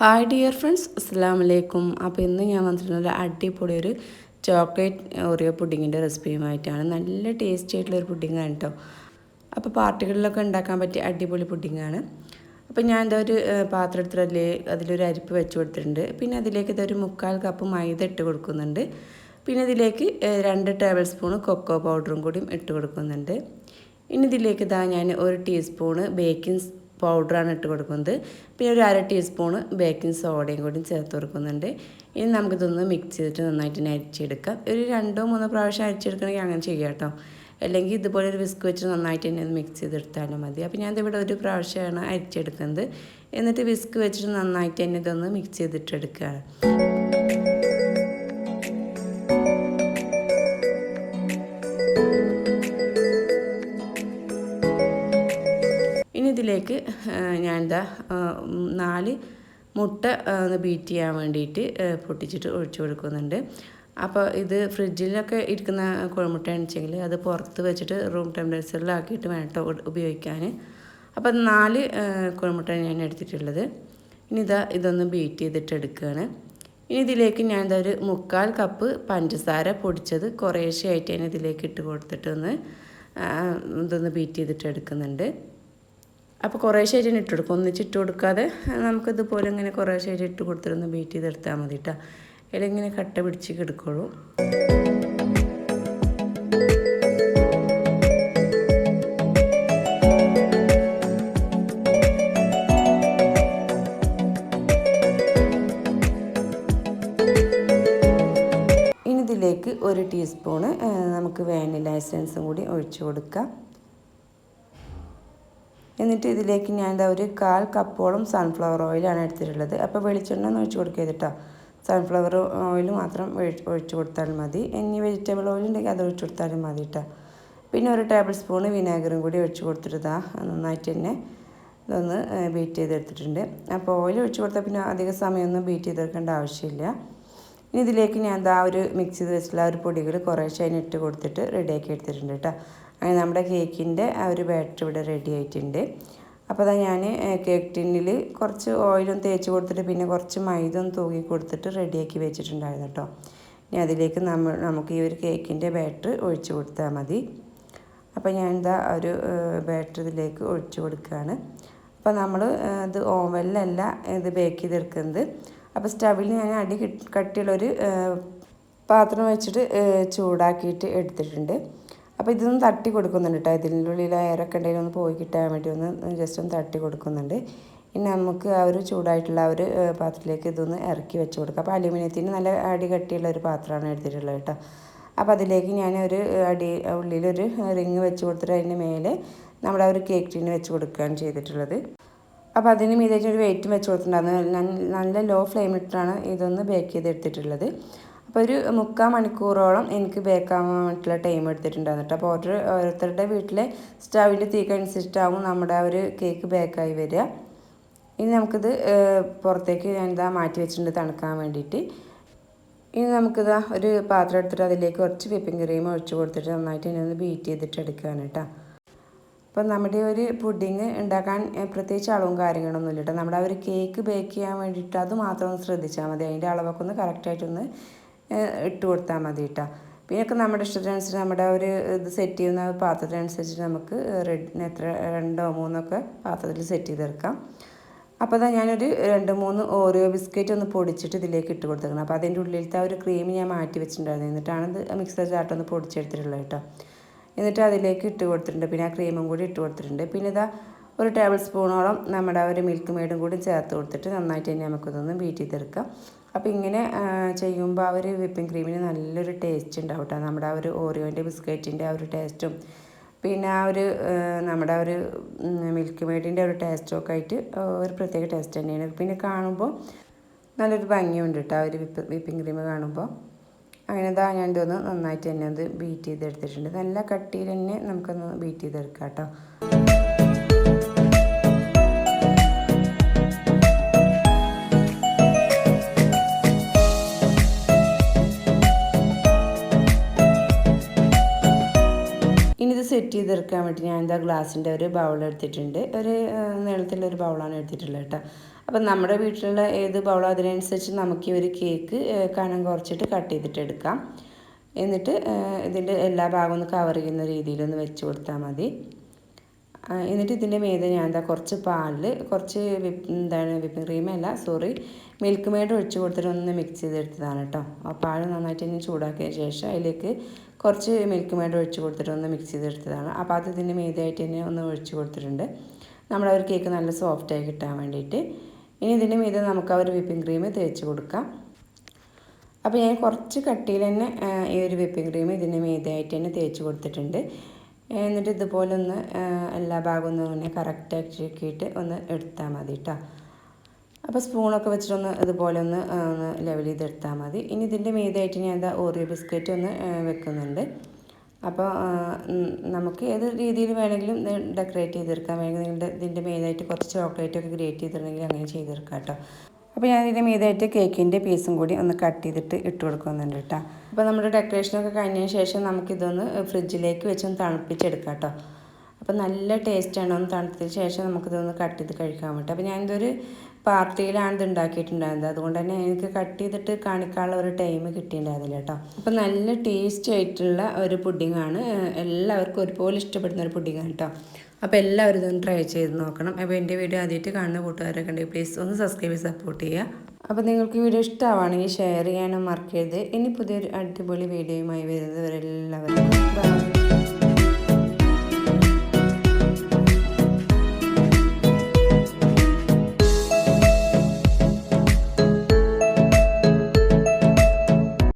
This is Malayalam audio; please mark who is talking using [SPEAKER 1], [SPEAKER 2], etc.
[SPEAKER 1] ഹായ് ഡിയർ ഫ്രണ്ട്സ് അസ്സാം വലൈക്കും അപ്പോൾ ഇന്ന് ഞാൻ വന്നിട്ടുള്ള അടിപൊളി ഒരു ചോക്ലേറ്റ് ഓറിയോ പുഡിങ്ങിന്റെ റെസിപ്പിയുമായിട്ടാണ് നല്ല ടേസ്റ്റി ആയിട്ടുള്ള ഒരു പുഡിങ്ങാണ് കേട്ടോ അപ്പോൾ പാർട്ടികളിലൊക്കെ ഉണ്ടാക്കാൻ പറ്റിയ അടിപൊളി പുഡിങ്ങാണ് അപ്പോൾ ഞാൻ എന്താ ഒരു പാത്രം എടുത്തിട്ടല്ലേ അതിലൊരു അരിപ്പ് വെച്ച് കൊടുത്തിട്ടുണ്ട്. പിന്നെ അതിലേക്ക് ഇതൊരു മുക്കാൽ കപ്പ് മൈദ ഇട്ട് കൊടുക്കുന്നുണ്ട്. പിന്നെ ഇതിലേക്ക് രണ്ട് ടേബിൾ സ്പൂൺ കൊക്കോ പൗഡറും കൂടിയും ഇട്ട് കൊടുക്കുന്നുണ്ട്. ഇനി ഇതിലേക്ക് ഇതാ ഞാൻ ഒരു ടീസ്പൂണ് ബേക്കിംഗ് പൗഡറാണ് ഇട്ട് കൊടുക്കുന്നത്. പിന്നെ ഒരു അര ടീസ്പൂണ് ബേക്കിംഗ് സോഡയും കൂടി ചേർത്ത് കൊടുക്കുന്നുണ്ട്. ഇനി നമുക്കിതൊന്ന് മിക്സ് ചെയ്തിട്ട് നന്നായിട്ട് അരിച്ചെടുക്കാം. ഒരു രണ്ടോ മൂന്നോ പ്രാവശ്യം അരിച്ചെടുക്കണമെങ്കിൽ അങ്ങനെ ചെയ്യാം കേട്ടോ. അല്ലെങ്കിൽ ഇതുപോലെ ഒരു വിസ്ക് വെച്ച് നന്നായിട്ട് തന്നെ മിക്സ് ചെയ്തെടുത്താലും മതി. അപ്പോൾ ഞാനിതിവിടെ ഒരു പ്രാവശ്യമാണ് അരിച്ചെടുക്കുന്നത്. എന്നിട്ട് വിസ്ക് വെച്ചിട്ട് നന്നായിട്ട് തന്നെ ഇതൊന്ന് മിക്സ് ചെയ്തിട്ടെടുക്കുകയാണ്. ഇനി ഇതിലേക്ക് ഞാൻ എന്താ നാല് മുട്ട ഒന്ന് ബീറ്റ് ചെയ്യാൻ വേണ്ടിയിട്ട് പൊട്ടിച്ചിട്ട് ഒഴിച്ചു കൊടുക്കുന്നുണ്ട്. അപ്പോൾ ഇത് ഫ്രിഡ്ജിലൊക്കെ ഇരിക്കുന്ന കോഴിമുട്ടയാണെന്ന് വെച്ചെങ്കിൽ അത് പുറത്ത് വെച്ചിട്ട് റൂം ടെമ്പറേച്ചറിലാക്കിയിട്ട് വേണം കേട്ടോ ഉപയോഗിക്കാൻ. അപ്പോൾ നാല് കുഴമുട്ട ഞാൻ എടുത്തിട്ടുള്ളത്. ഇനി ഇതാ ഇതൊന്ന് ബീറ്റ് ചെയ്തിട്ട് എടുക്കുകയാണ്. ഇനി ഇതിലേക്ക് ഞാൻ എന്താ ഒരു മുക്കാൽ കപ്പ് പഞ്ചസാര പൊടിച്ചത് കുറേശ്ശെ ആയിട്ട് ഞാൻ ഇതിലേക്ക് ഇട്ട് കൊടുത്തിട്ടൊന്ന് ഇതൊന്ന് ബീറ്റ് ചെയ്തിട്ട് എടുക്കുന്നുണ്ട്. അപ്പോൾ കുറേ ആയിട്ട് ഇട്ട് കൊടുക്കും ഒന്നിച്ച് ഇട്ട് കൊടുക്കാതെ നമുക്കിതുപോലെ ഇങ്ങനെ കുറേശ്ശെ ആയിട്ട് ഇട്ട് കൊടുത്തിരുന്ന് ബീറ്റ് ചെയ്തെടുത്താൽ മതി കേട്ടോ ഇങ്ങനെ കട്ട പിടിച്ച് കിടക്കുള്ളൂ. ഇനി ഇതിലേക്ക് ഒരു ടീസ്പൂണ് നമുക്ക് വാനില എസൻസും കൂടി ഒഴിച്ചു കൊടുക്കാം. എന്നിട്ട് ഇതിലേക്ക് ഞാൻ എന്താ ഒരു കാൽ കപ്പോളം സൺഫ്ലവർ ഓയിലാണ് എടുത്തിട്ടുള്ളത്. അപ്പോൾ വെളിച്ചെണ്ണ ഒഴിച്ച് കൊടുക്കുക കേട്ടോ സൺഫ്ലവർ ഓയിൽ മാത്രം ഒഴിച്ചു കൊടുത്താൽ മതി. ഇനി വെജിറ്റബിൾ ഓയിൽ ഉണ്ടെങ്കിൽ അത് ഒഴിച്ച് കൊടുത്താലും മതി കേട്ടോ പിന്നെ ഒരു ടേബിൾ സ്പൂണ് വിനാഗിറും കൂടി ഒഴിച്ച് കൊടുത്തിട്ടാ നന്നായിട്ട് തന്നെ ഇതൊന്ന് ബീറ്റ് ചെയ്തെടുത്തിട്ടുണ്ട്. അപ്പോൾ ഓയിൽ ഒഴിച്ച് കൊടുത്താൽ പിന്നെ അധിക സമയമൊന്നും ബീറ്റ് ചെയ്തെടുക്കേണ്ട ആവശ്യമില്ല. ഇനി ഇതിലേക്ക് ഞാൻ എന്താ ഒരു മിക്സ് ചെയ്ത് വെച്ചിട്ടുള്ള ഒരു പൊടികൾ കുറേശ്ശെ അതിന് ഇട്ട് കൊടുത്തിട്ട് റെഡിയാക്കി എടുത്തിട്ടുണ്ട് കേട്ടോ. അങ്ങനെ നമ്മുടെ കേക്കിന്റെ ആ ഒരു ബാറ്റർ ഇവിടെ റെഡി ആയിട്ടുണ്ട്. അപ്പോൾ അതാ ഞാൻ കേക്ക് ടിന്നിൽ കുറച്ച് ഓയിലും തേച്ച് കൊടുത്തിട്ട് പിന്നെ കുറച്ച് മൈദ ഒന്ന് കൊടുത്തിട്ട് റെഡിയാക്കി വെച്ചിട്ടുണ്ടായിരുന്നു കേട്ടോ. ഇനി അതിലേക്ക് നമ്മൾ നമുക്ക് ഈ ഒരു കേക്കിന്റെ ബാറ്റർ ഒഴിച്ച് കൊടുത്താൽ മതി. അപ്പോൾ ഞാൻ എന്താ ഒരു ബാറ്റർ ഇതിലേക്ക് ഒഴിച്ച് കൊടുക്കുകയാണ് അപ്പോൾ നമ്മൾ ഇത് ഓവനിലല്ല ഇത് ബേക്ക് ചെയ്തെടുക്കുന്നത്. അപ്പോൾ സ്റ്റവിൽ ഞാൻ അടി കിട്ട്- കട്ടിയുള്ളൊരു പാത്രം വെച്ചിട്ട് ചൂടാക്കിയിട്ട് എടുത്തിട്ടുണ്ട്. അപ്പോൾ ഇതൊന്ന് തട്ടി കൊടുക്കുന്നുണ്ട് കേട്ടോ ഇതിന്റെ ഉള്ളിൽ എയറൊക്കെ ഉണ്ടെങ്കിൽ ഒന്ന് പോയി കിട്ടാൻ വേണ്ടി ഒന്ന് ജസ്റ്റ് ഒന്ന് തട്ടി കൊടുക്കുന്നുണ്ട്. ഇനി നമുക്ക് ആ ഒരു ചൂടായിട്ടുള്ള ആ ഒരു പാത്രത്തിലേക്ക് ഇതൊന്ന് ഇറക്കി വെച്ച് കൊടുക്കുക അപ്പോൾ അലുമിനിയത്തിന് നല്ല അടി കട്ടിയുള്ള ഒരു പാത്രമാണ് എടുത്തിട്ടുള്ളത് കേട്ടോ അപ്പോൾ അതിലേക്ക് ഞാൻ ഒരു അടി ഉള്ളിലൊരു റിങ് വെച്ച് കൊടുത്തിട്ട് അതിന്റെ മേലെ നമ്മുടെ ആ ഒരു കേക്ക് ടീന് വെച്ച് കൊടുക്കുകയാണ് ചെയ്തിട്ടുള്ളത്. അപ്പോൾ അതിന് മീതേറ്റ് ഒരു വെയിറ്റും വെച്ച് കൊടുത്തിട്ടുണ്ടായിരുന്നു. നല്ല- ലോ ഫ്ലെയിം ഇട്ടിട്ടാണ് ഇതൊന്ന് ബേക്ക് ചെയ്തെടുത്തിട്ടുള്ളത്. അപ്പോൾ ഒരു മുക്കാൽ മണിക്കൂറോളം എനിക്ക് ബേക്കാൻ വേണ്ടിയിട്ടുള്ള ടൈം എടുത്തിട്ടുണ്ടായിരുന്നു കേട്ടോ അപ്പോൾ ഓരോ ഓരോരുത്തരുടെ വീട്ടിലെ സ്റ്റവിന്റെ തീക്കനുസരിച്ചിട്ടാവും നമ്മുടെ ആ ഒരു കേക്ക് ബേക്കായി വരിക. ഇനി നമുക്കിത് പുറത്തേക്ക് ഇതാ മാറ്റി വെച്ചിട്ടുണ്ട് തണുക്കാൻ വേണ്ടിയിട്ട്. ഇനി നമുക്കിതാ ഒരു പാത്രം എടുത്തിട്ട് അതിലേക്ക് കുറച്ച് വിപ്പിംഗ് ക്രീം ഒഴിച്ച് കൊടുത്തിട്ട് നന്നായിട്ട് ഇനി ഒന്ന് ബീറ്റ് ചെയ്തിട്ട് എടുക്കുകയാണ് കേട്ടോ അപ്പം നമ്മുടെ ഒരു പുഡിങ് ഉണ്ടാക്കാൻ പ്രത്യേകിച്ച് അളവും കാര്യങ്ങളൊന്നുമില്ല കേട്ടോ നമ്മുടെ ആ ഒരു കേക്ക് ബേക്ക് ചെയ്യാൻ വേണ്ടിയിട്ട് അത് മാത്രം ഒന്ന് ശ്രദ്ധിച്ചാൽ മതി. അതിന്റെ അളവൊക്കെ ഒന്ന് കറക്റ്റായിട്ടൊന്ന് ഇട്ട് കൊടുത്താൽ മതി കേട്ടോ പിന്നെയൊക്കെ നമ്മുടെ ഇഷ്ടത്തിനനുസരിച്ച് നമ്മുടെ ഒരു ഇത് സെറ്റ് ചെയ്യുന്ന പാത്രത്തിനനുസരിച്ച് നമുക്ക് റെഡ് എത്ര രണ്ടോ മൂന്നോ ഒക്കെ പാത്രത്തിൽ സെറ്റ് ചെയ്തെടുക്കാം. അപ്പോൾ അതാ ഞാനൊരു രണ്ട് മൂന്ന് ഓറിയോ ബിസ്ക്കറ്റ് ഒന്ന് പൊടിച്ചിട്ട് ഇതിലേക്ക് ഇട്ട് കൊടുത്തേക്കണം. അപ്പോൾ അതിന്റെ ഉള്ളിലത്തെ ആ ഒരു ക്രീം ഞാൻ മാറ്റി വെച്ചിട്ടുണ്ടായിരുന്നു. എന്നിട്ടാണ് ഇത് മിക്സർ ചാട്ടൊന്ന് പൊടിച്ചെടുത്തിട്ടുള്ളത് കേട്ടോ എന്നിട്ട് അതിലേക്ക് ഇട്ട് കൊടുത്തിട്ടുണ്ട്. പിന്നെ ആ ക്രീമും കൂടി ഇട്ട് കൊടുത്തിട്ടുണ്ട്. പിന്നെ ഇതാ ഒരു ടേബിൾ സ്പൂണോളം നമ്മുടെ ഒരു മിൽക്ക് മെയ്ഡും കൂടി ചേർത്ത് കൊടുത്തിട്ട് നന്നായിട്ട് തന്നെ നമുക്കിതൊന്ന് ബീറ്റ് ചെയ്തെടുക്കാം. അപ്പോൾ ഇങ്ങനെ ചെയ്യുമ്പോൾ ആ ഒരു വിപ്പിംഗ് ക്രീമിന് നല്ലൊരു ടേസ്റ്റ് ഉണ്ടാവും കേട്ടോ നമ്മുടെ ആ ഒരു ഓറിയോന്റെ ബിസ്ക്കറ്റിന്റെ ആ ഒരു ടേസ്റ്റും പിന്നെ ആ ഒരു നമ്മുടെ ഒരു മിൽക്ക് മെയ്ഡിന്റെ ഒരു ടേസ്റ്റും ഒക്കെ ആയിട്ട് ഒരു പ്രത്യേക ടേസ്റ്റ് തന്നെയാണ്. പിന്നെ കാണുമ്പോൾ നല്ലൊരു ഭംഗിയുണ്ട് കേട്ടോ ആ ഒരു വിപ്പ് വിപ്പിംഗ് ക്രീം കാണുമ്പോൾ അങ്ങനെ ഇതാ ഞാൻ ഇതൊന്ന് നന്നായിട്ട് തന്നെ അത് ബീറ്റ് ചെയ്തെടുത്തിട്ടുണ്ട്. നല്ല കട്ടിയിൽ തന്നെ നമുക്കൊന്ന് ബീറ്റ് ചെയ്തെടുക്കാം കേട്ടോ. ഇനി ഇത് സെറ്റ് ചെയ്ത് ചെയ്തെടുക്കാൻ വേണ്ടി ഞാൻ എന്താ ഗ്ലാസിന്റെ ഒരു ബൗൾ എടുത്തിട്ടുണ്ട്. ഒരു നീളത്തിലൊരു ബൗളാണ് എടുത്തിട്ടുള്ളത് കേട്ടോ. അപ്പം നമ്മുടെ വീട്ടിലുള്ള ഏത് ബൗളോ അതിനനുസരിച്ച് നമുക്ക് ഒരു കേക്ക് കനം കുറച്ചിട്ട് കട്ട് ചെയ്തിട്ട് എടുക്കാം. എന്നിട്ട് ഇതിന്റെ എല്ലാ ഭാഗവും ഒന്ന് കവർ ചെയ്യുന്ന രീതിയിലൊന്ന് വെച്ച് കൊടുത്താൽ മതി. എന്നിട്ട് ഇതിന്റെ മീതെ ഞാൻ എന്താ കുറച്ച് പാലിൽ കുറച്ച് വിപ്പ് എന്താണ് വിപ്പിംഗ് ക്രീം അല്ല സോറി മിൽക്ക് മെയ്ഡ് ഒഴിച്ച് കൊടുത്തിട്ട് ഒന്ന് മിക്സ് ചെയ്തെടുത്തതാണ് കേട്ടോ ആ പാൽ നന്നായിട്ട് ഇനി ചൂടാക്കിയ ശേഷം അതിലേക്ക് കുറച്ച് മിൽക്ക് മെയ്ഡ് ഒഴിച്ച് കൊടുത്തിട്ട് ഒന്ന് മിക്സ് ചെയ്തെടുത്തതാണ്. അപ്പോൾ അത് ഇതിന്റെ മേതായിട്ട് തന്നെ ഒന്ന് ഒഴിച്ച് കൊടുത്തിട്ടുണ്ട്. നമ്മുടെ കേക്ക് നല്ല സോഫ്റ്റായി കിട്ടാൻ വേണ്ടിയിട്ട്. ഇനി ഇതിന്റെ മീതെ നമുക്ക് ആ ഒരു വിപ്പിംഗ് ക്രീം തേച്ച് കൊടുക്കാം. അപ്പോൾ ഞാൻ കുറച്ച് കട്ടിയിൽ തന്നെ ഈ ഒരു വിപ്പിംഗ് ക്രീം ഇതിന്റെ മീതെയായിട്ട് തന്നെ തേച്ച് കൊടുത്തിട്ടുണ്ട്. എന്നിട്ട് ഇതുപോലെ ഒന്ന് എല്ലാ ഭാഗവും ഒന്ന് ഇങ്ങനെ കറക്റ്റാക്കിയിട്ട് ഒന്ന് എടുത്താൽ മതി കേട്ടോ അപ്പോൾ സ്പൂണൊക്കെ വെച്ചിട്ടൊന്ന് ഇതുപോലെ ഒന്ന് ഒന്ന് ലെവൽ ചെയ്തെടുത്താൽ മതി. ഇനി ഇതിന്റെ മീതായിട്ട് ഞാൻ എന്താ ഓറിയോ ബിസ്ക്കറ്റ് ഒന്ന് വെക്കുന്നുണ്ട്. അപ്പോൾ നമുക്ക് ഏത് രീതിയിൽ വേണമെങ്കിലും ഡെക്കറേറ്റ് ചെയ്തെടുക്കാം. വേണമെങ്കിൽ നിങ്ങളുടെ ഇതിന്റെ മെയിനായിട്ട് കുറച്ച് ചോക്ലേറ്റ് ഒക്കെ ഗ്രേറ്റ് ചെയ്തിട്ടുണ്ടെങ്കിൽ അങ്ങനെ ചെയ്തെടുക്കാം കേട്ടോ. അപ്പോൾ ഞാൻ ഇതിന്റെ മീതായിട്ട് കേക്കിന്റെ പീസും കൂടി ഒന്ന് കട്ട് ചെയ്തിട്ട് ഇട്ട് കൊടുക്കുന്നുണ്ട് കേട്ടോ. അപ്പോൾ നമ്മുടെ ഡെക്കറേഷനൊക്കെ കഴിഞ്ഞതിന് ശേഷം നമുക്കിതൊന്ന് ഫ്രിഡ്ജിലേക്ക് വെച്ചൊന്ന് തണുപ്പിച്ചെടുക്കാം കേട്ടോ. അപ്പോൾ നല്ല ടേസ്റ്റാണ് ഒന്ന് തണുത്തതിന് ശേഷം നമുക്കിതൊന്ന് കട്ട് ചെയ്ത് കഴിക്കാൻ പറ്റും അപ്പോൾ ഞാനിതൊരു പാർട്ടിയിലാണ് ഇത് ഉണ്ടാക്കിയിട്ടുണ്ടായിരുന്നത്. അതുകൊണ്ട് തന്നെ എനിക്ക് കട്ട് ചെയ്തിട്ട് കാണിക്കാനുള്ള ഒരു ടൈം കിട്ടിയിട്ടുണ്ടായിരുന്നില്ല കേട്ടോ. അപ്പോൾ നല്ല ടേസ്റ്റ് ആയിട്ടുള്ള ഒരു പുഡിങ്ങാണ് എല്ലാവർക്കും ഒരുപോലെ ഇഷ്ടപ്പെടുന്ന ഒരു പുഡിങ്ങാണ് കേട്ടോ. അപ്പോൾ എല്ലാവരും ഇതൊന്ന് ട്രൈ ചെയ്ത് നോക്കണം. അപ്പോൾ എന്റെ വീഡിയോ ആദ്യമായിട്ട് കാണുന്ന കൂട്ടുകാരൊക്കെ ഉണ്ടെങ്കിൽ പ്ലീസ് ഒന്ന് സബ്സ്ക്രൈബ് ചെയ്ത് സപ്പോർട്ട് ചെയ്യുക. അപ്പോൾ നിങ്ങൾക്ക് വീഡിയോ ഇഷ്ടമാണെങ്കിൽ ഷെയർ ചെയ്യാനും മറക്കരുത്. ഇനി പുതിയൊരു അടിപൊളി വീഡിയോയുമായി വരുന്നത് എല്ലാവർക്കും